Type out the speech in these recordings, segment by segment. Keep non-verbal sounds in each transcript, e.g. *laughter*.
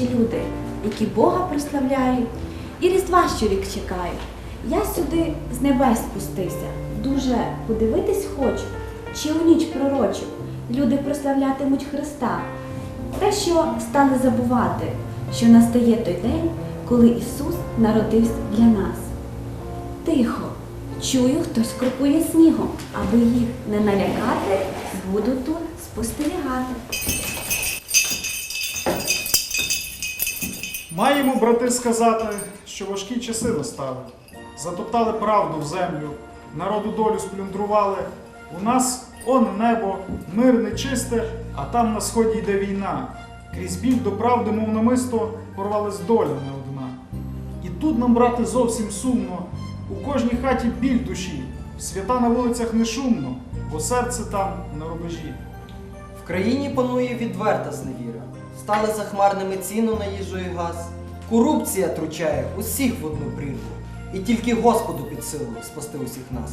живуть люди, які Бога прославляють, і Різдва щорік чекають. Я сюди з небес спустився. Дуже подивитись хочу, чи у ніч пророчу люди прославлятимуть Христа. Те, що стали забувати, що настає той день, коли Ісус народився для нас. Тихо, чую, хтось крокує снігом, аби їх не налякати, буду тут спостерігати. Маємо, брати, сказати, що важкі часи настали. Затоптали правду в землю, народу долю сплюндрували. У нас он небо, мир нечисте, а там на сході йде війна. Крізь біль до правди, мов намисто, порвалась доля не одна. І тут нам, брати, зовсім сумно. У кожній хаті біль душі, свята на вулицях не шумно, бо серце там на рубежі. В країні панує відверта зневіра. Стали захмарними ціну на їжу і газ. Корупція тручає усіх в одну прірву. І тільки Господу під силу спасти усіх нас.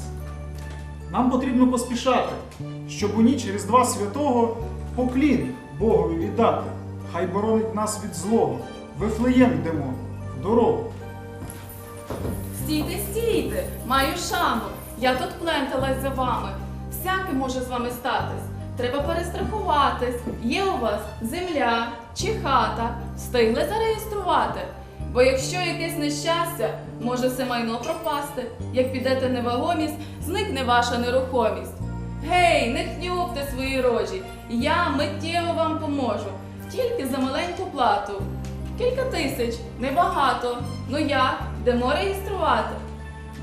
Нам потрібно поспішати, щоб у ніч Різдва Святого поклін Богові віддати. Хай боронить нас від злого. Вифлеєм йдемо, в дорогу. Стійте, стійте, маю шану. Я тут пленталась за вами. Всяке може з вами статись. Треба перестрахуватись. Є у вас земля чи хата, встигли зареєструвати. Бо якщо якесь нещастя, може все майно пропасти. Як підете невагомість, зникне ваша нерухомість. Гей, не хнюпте свої рожі, я миттєво вам поможу. Тільки за маленьку плату. Кілька тисяч, небагато. Ну як, йдемо реєструвати.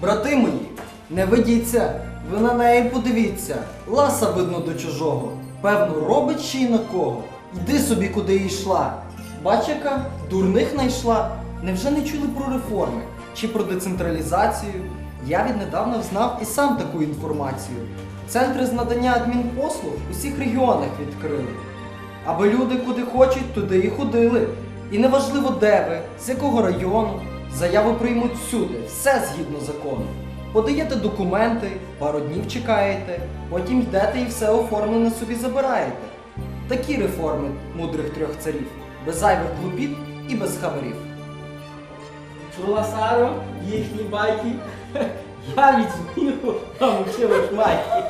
Брати мої, не ведіться, ви на неї подивіться. Ласа видно до чужого. Певно, робить ще й на кого. Йди собі, куди йшла. Бач, яка дурних найшла. Невже не чули про реформи чи про децентралізацію? Я віднедавна знав і сам таку інформацію. Центри з надання адмінпослуг у всіх регіонах відкрили. Аби люди куди хочуть, туди і ходили. І неважливо де ви, з якого району, заяву приймуть всюди, все згідно закону. Подаєте документи, пару днів чекаєте, потім йдете і все оформлене собі забираєте. Такі реформи мудрих трьох царів, без зайвих клопіт і без хабарів. Чула Саро, їхні байки. *laughs* Я від сміху намучила шмайки.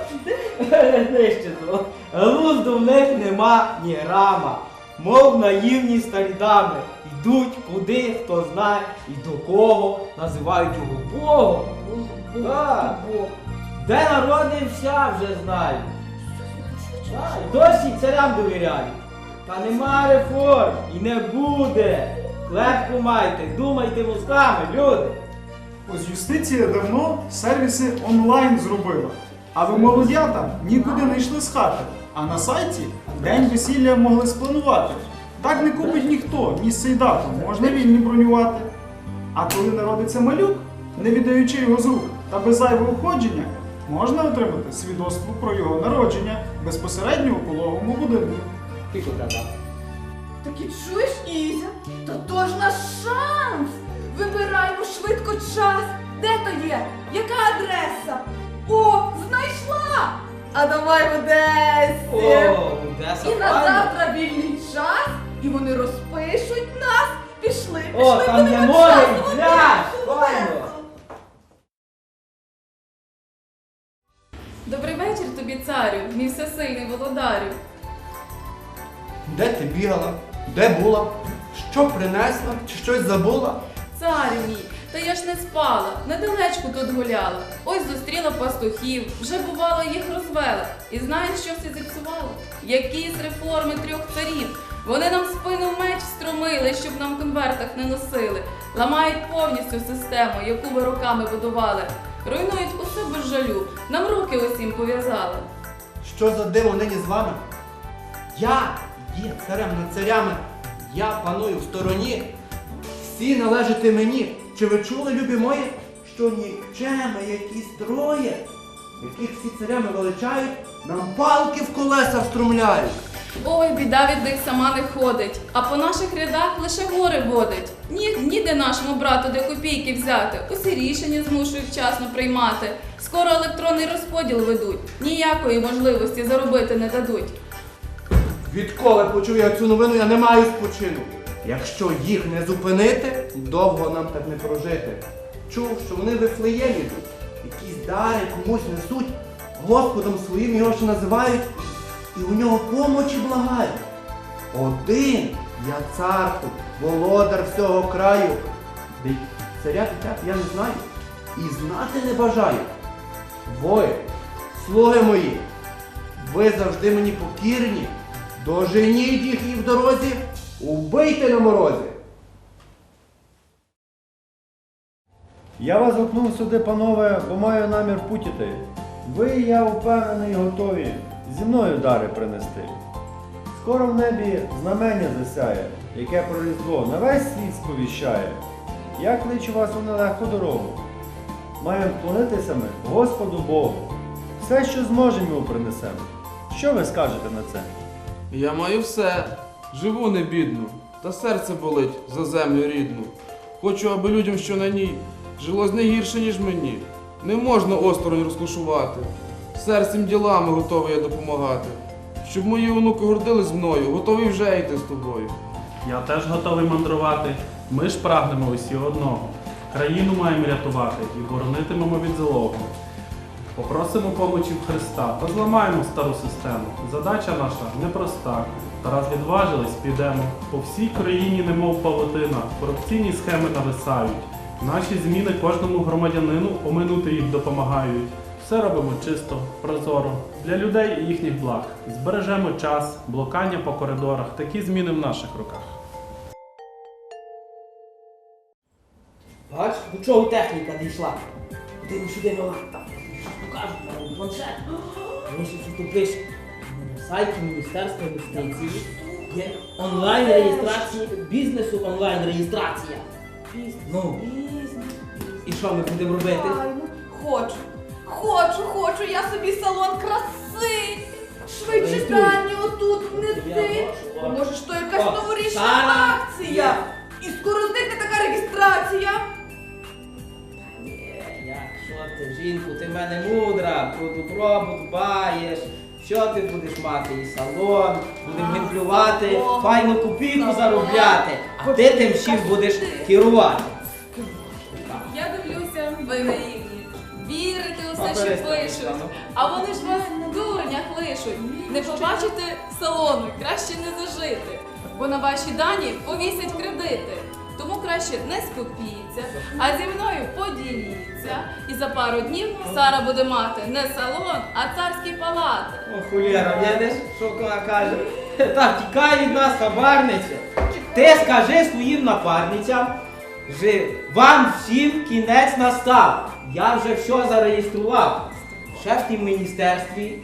*laughs* Нижче то. Глузду в них нема ні грама. Мов наївні старі дами. Йдуть куди, хто знає і до кого називають його Богом. Так. Де народився, вже знають. І Досі царям довіряють. Та нема реформ і не буде. Клепку майте, думайте мозками, люди. Ось юстиція давно сервіси онлайн зробила. А ви молодята нікуди не йшли з хати, а на сайті день весілля могли спланувати. Так не купить ніхто, місце й дату, можна вільні бронювати. А коли народиться малюк, не віддаючи його з рук та без зайвого уходження, можна отримати свідоцтво про його народження безпосередньо у пологовому будинку. Тихо, треба. Так і чуєш, Ізя? Та то ж наш шанс! Вибираємо швидко час. Де то є? Яка адреса? О, знайшла! А давай в Одесі! О, Одеса І на завтра вільний час, і вони розпишуть нас. Пішли, пішли, О, там є будемо море, час тобі, царю, мій всесильний володарю. Де ти бігала? Де була? Що принесла? Чи щось забула? Царю мій, та я ж не спала, недалечко тут гуляла. Ось зустріла пастухів, вже бувало їх розвела. І знаєш, що все зіпсувало? Якісь реформи трьох царів. Вони нам в спину меч встромили, щоб нам в конвертах не носили. Ламають повністю систему, яку ви роками будували. Руйнують усе без жалю, нам руки усім пов'язали. Що за диво нині з вами? Я є царем над царями. Я паную в стороні. Всі належите мені. Чи ви чули, любі мої, що нікчеми якісь троє, яких всі царями величають, нам палки в колеса встромляють. Ой, біда від них сама не ходить, а по наших рядах лише гори водить. Ні, ніде нашому брату де копійки взяти. Усі рішення змушують вчасно приймати. Скоро електронний розподіл ведуть. Ніякої можливості заробити не дадуть. Відколи почув я цю новину, я не маю спочину. Якщо їх не зупинити, довго нам так не прожити. Чув, що вони в Вифлеємі йдуть, якісь дари комусь несуть, Господом своїм його ще називають, і у нього помочі благають. Один я цар тут, володар всього краю. Царя дитят я не знаю і знати не бажаю. Ви, слуги мої, ви завжди мені покірні, доженіть їх і в дорозі, убийте на морозі. Я вас гукнув сюди, панове, бо маю намір путіти. Ви, я впевнений, готові зі мною дари принести. Скоро в небі знамення засяє, яке про Різдво на весь світ сповіщає. Я кличу вас у нелегку дорогу. Маємо вклонитися ми Господу Богу. Все, що зможемо, йому принесемо. Що ви скажете на це? Я маю все, живу не бідну, та серце болить за землю рідну. Хочу, аби людям, що на ній, жилось не гірше, ніж мені. Не можна осторонь розкошувати. Серцем ділами готовий я допомагати. Щоб мої онуки гордились мною, готовий вже йти з тобою. Я теж готовий мандрувати. Ми ж прагнемо усі одного. Країну маємо рятувати і боронитимемо від злого. Попросимо помочі в Христа та зламаємо стару систему. Задача наша непроста. Та раз відважились, підемо. По всій країні, немов павутина, корупційні схеми нависають. Наші зміни кожному громадянину оминути їх допомагають. Все робимо чисто, прозоро, для людей і їхніх благ. Збережемо час, блокання по коридорах. Такі зміни в наших руках. Бач, до чого техніка дійшла. Один сюди мала. Так, що покажуть на планшет. Вони ще пише. На сайті Міністерства юстиції є онлайн реєстрація бізнесу, онлайн реєстрація. Ну, і що ми будемо робити? Ай, ну, хочу, хочу, хочу, я собі салон краси. Швидше дані отут Я внеси. бачу. Може, ж то якась О, новорічна Сара, акція. І скоро зникне така реєстрація. Жінку, ти в мене мудра, про добробут дбаєш. Що ти будеш мати? І салон, будемо генплювати, салон, файну копійку заробляти, а ти тим всім будеш керувати. Я дивлюся, ви наївні. Вірите у все, що пишуть. А вони ж вас дурнях лишуть. Не побачите салону, краще не зажити. Бо на ваші дані повісять кредити. Краще не скупіться, а зі мною поділіться. І за пару днів Сара буде мати не салон, а царські палати. О, хулєра, видиш, що вона каже? *laughs* Так, тікай від нас, хабарниця. Ти скажи своїм напарницям, що вам всім кінець настав. Я вже все зареєстрував. Шеф в міністерстві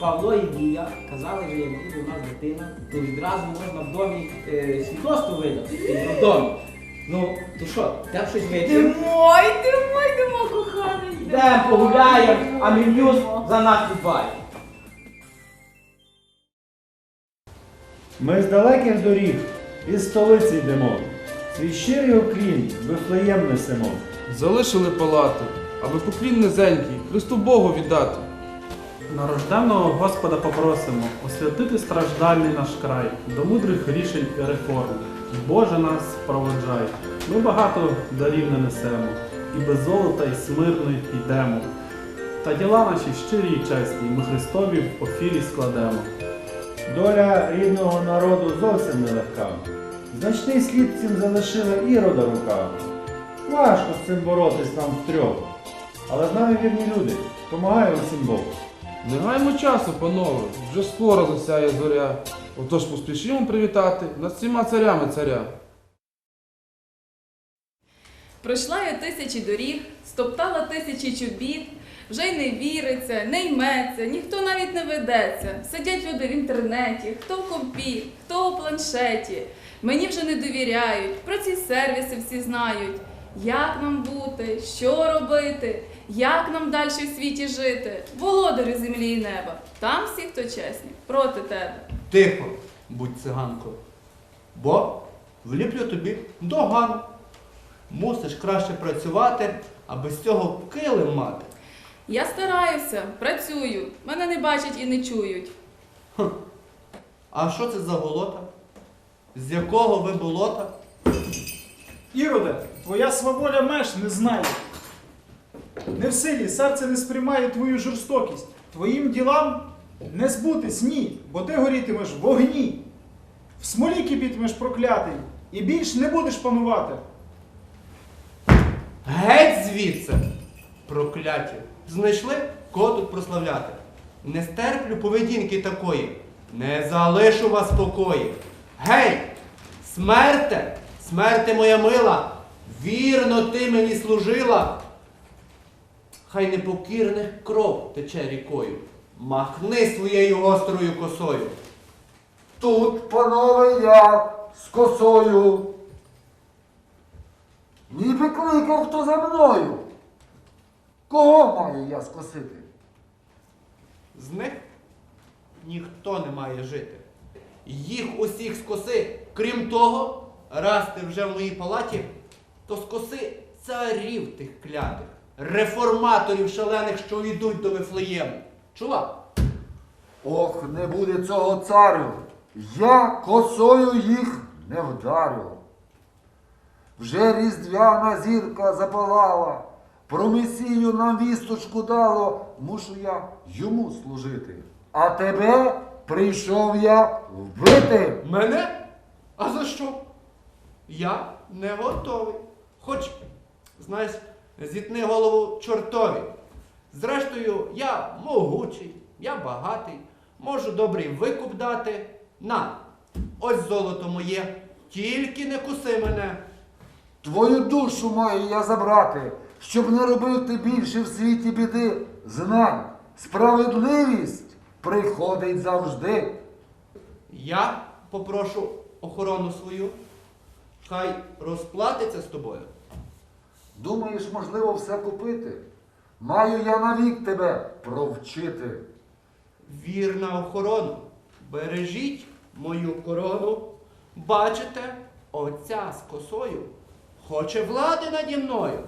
Павло і Дія казали, що як буде у нас дитина, то відразу можна в домі е, свідоцтво видати. В домі. Ну, то що, там щось Ти вийде? мой, ти мой, коханий. Йдемо, погуляємо, а Мільюс за нас дбає. Ми з далеких доріг із столиці йдемо. Свій щирий уклін вифлеєм несемо. Залишили палати, аби поклін низенький, Христу Богу віддати. Нарожденного Господа попросимо освятити страждальний наш край до мудрих рішень і реформ. Боже нас проводжай. Ми багато дарів не несемо, і без золота і смирно йдемо. Та діла наші щирі і чесні, ми Христові в офірі складемо. Доля рідного народу зовсім нелегка. Значний слід цим залишила ірода рука. Важко з цим боротись нам втрьох. Але з нами вірні люди. Помагає усім Бог. Не гаймо часу, панове, вже скоро засяє зоря. Отож поспішімо привітати над всіма царями царя. Пройшла я тисячі доріг, стоптала тисячі чобіт, вже й не віриться, не йметься, ніхто навіть не ведеться. Сидять люди в інтернеті, хто в компі, хто у планшеті. Мені вже не довіряють, про ці сервіси всі знають. Як нам бути, що робити, як нам далі в світі жити, володарю землі і неба. Там всі, хто чесні, проти тебе. Тихо, будь циганко. Бо вліплю тобі догану. Мусиш краще працювати, аби з цього килим мати. Я стараюся, працюю, мене не бачать і не чують. А що це за болота? З якого ви болота? Іроде, твоя сваволя меж не знає. Не в силі, серце не сприймає твою жорстокість. Твоїм ділам не збутись, ні, бо ти горітимеш в вогні. В смолі кипітимеш проклятий, і більш не будеш панувати. Геть звідси! Прокляті! Знайшли, кого тут прославляти? Не стерплю поведінки такої. Не залишу вас в спокої. Гей! Смерте! Смерте моя мила! Вірно ти мені служила! Хай непокірних кров тече рікою. Махни своєю гострою косою. Тут, панове, я з косою. Ніби кликав хто за мною. Кого маю я скосити? З них ніхто не має жити. Їх усіх скоси, крім того, раз ти вже в моїй палаті, то скоси царів тих клятих, реформаторів шалених, що йдуть до Вифлеєму. Чула? Ох, не буде цього царю. Я косою їх не вдарю. Вже різдвяна зірка запалала, про Месію нам вісточку дало, мушу я йому служити. А тебе прийшов я вбити. Мене? А за що? Я не готовий. Хоч, знаєш, зітни голову чортові. Зрештою, я могучий, я багатий, можу добрий викуп дати. На, ось золото моє, тільки не куси мене. Твою душу маю я забрати, щоб не робив ти більше в світі біди. Знай, справедливість приходить завжди. Я попрошу охорону свою, хай розплатиться з тобою. Думаєш, можливо, все купити? Маю я навік тебе провчити. Вірна охорона, бережіть мою корону. Бачите, оця з косою хоче влади наді мною.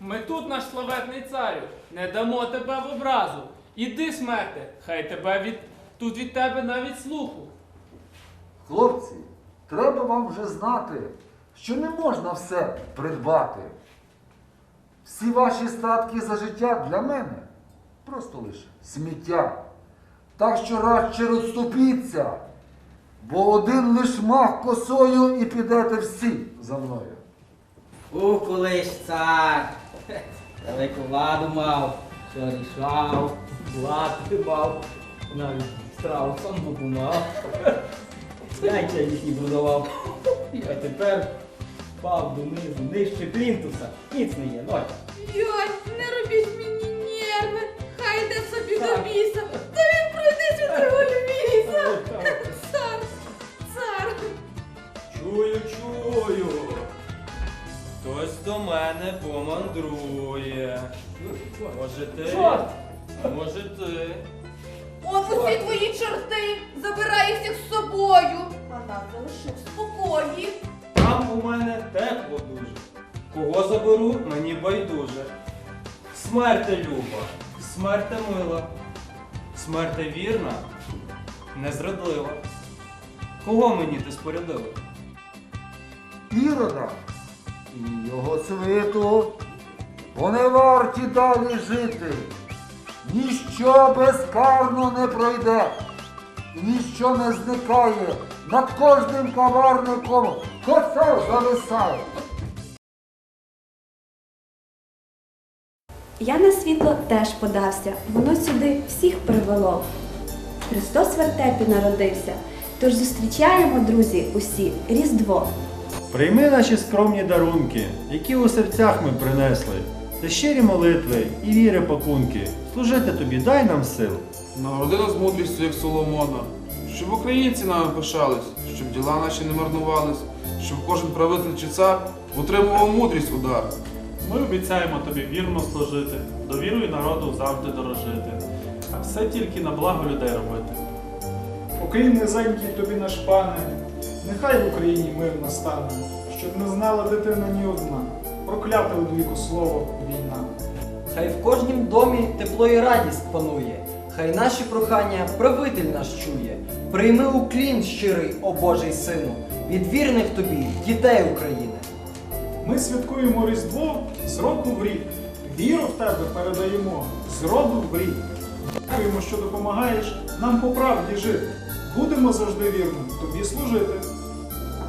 Ми тут, наш славетний царю, не дамо тебе в образу. Іди, смерте, хай тебе від тут від тебе навіть слуху. Хлопці, треба вам вже знати, що не можна все придбати. Всі ваші статки за життя для мене просто лише сміття. Так що радше розступіться, бо один лиш мах косою і підете всі за мною. Був колись цар, велику владу мав, що рішав, влади мав, навіть страусом боку мав. Яйця їхні будував. А тепер впав донизу, нижче плінтуса. Ніц не є, ноль. Йой, не робіть мені нерви, хай йде собі до смерте вірна, незрадлива. Кого мені ти спорядила? Ірода і його свиту, вони варті далі жити. Ніщо безкарно не пройде, ніщо не зникає, над кожним каварником коса зависає. Я на світло теж подався, воно сюди всіх привело. Христос в вертепі народився, тож зустрічаємо, друзі, усі Різдво. Прийми наші скромні дарунки, які у серцях ми принесли. Це щирі молитви і віри пакунки. Служити тобі дай нам сил. Народи нас мудрістю, як Соломона, щоб українці нами пишались, щоб діла наші не марнувались, щоб кожен правитель чи цар утримував мудрість удар. Ми обіцяємо тобі вірно служити, довірою народу завжди дорожити, а все тільки на благо людей робити. Покинь низенький тобі наш пане, нехай в Україні мир настане, щоб не знала дитина ні одна. Проклята у віку слово війна. Хай в кожнім домі тепло і радість панує. Хай наші прохання правитель наш чує. Прийми уклін щирий, о Божий сину, від вірних тобі дітей України. Ми святкуємо Різдво з року в рік. Віру в тебе передаємо з роду в рік. Дякуємо, що допомагаєш нам по правді жити. Будемо завжди вірним тобі служити.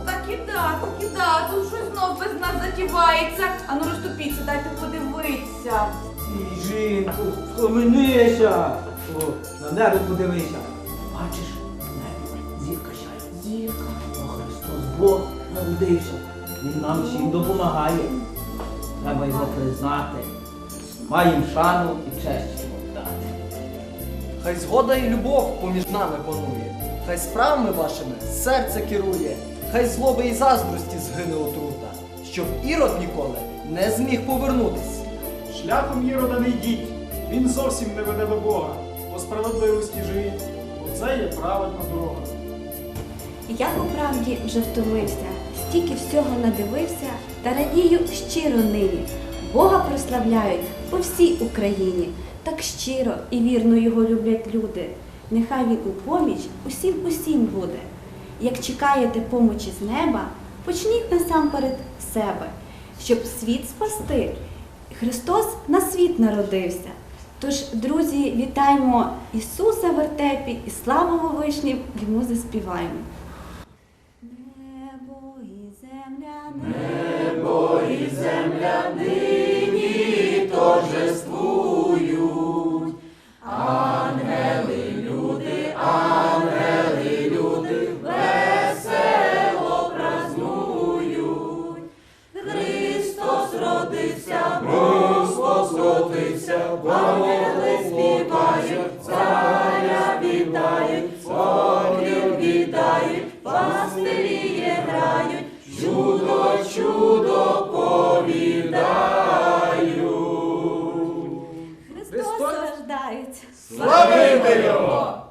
Так і да, так і да, тут щось знов без нас затівається. Ану розступіться, дайте подивитися. Ій, Жінку, схаменися! О, на небо подивися. Бачиш, небо, зірка сяє. Зірка. О, Христос Бог народився. Він нам всім допомагає. Треба його признати. Маємо шану і честь йому дати. Хай згода і любов поміж нами панує, хай справами вашими серце керує, хай злоби і заздрості згине отрута, щоб ірод ніколи не зміг повернутись. Шляхом Єрода не йдіть, він зовсім не веде до Бога. По справедливості живіть, бо це є праведна дорога. Я по правді вже втомився, стільки всього надивився та радію щиро нині. Бога прославляють по всій Україні. Так щиро і вірно його люблять люди. Нехай він у поміч усім усім буде. Як чекаєте помочі з неба, почніть насамперед себе, щоб світ спасти. Христос на світ народився. Тож, друзі, вітаємо Ісуса в вертепі і славимо вишнів йому заспіваємо. Небо і земля, небо і земля страждають. Славити його!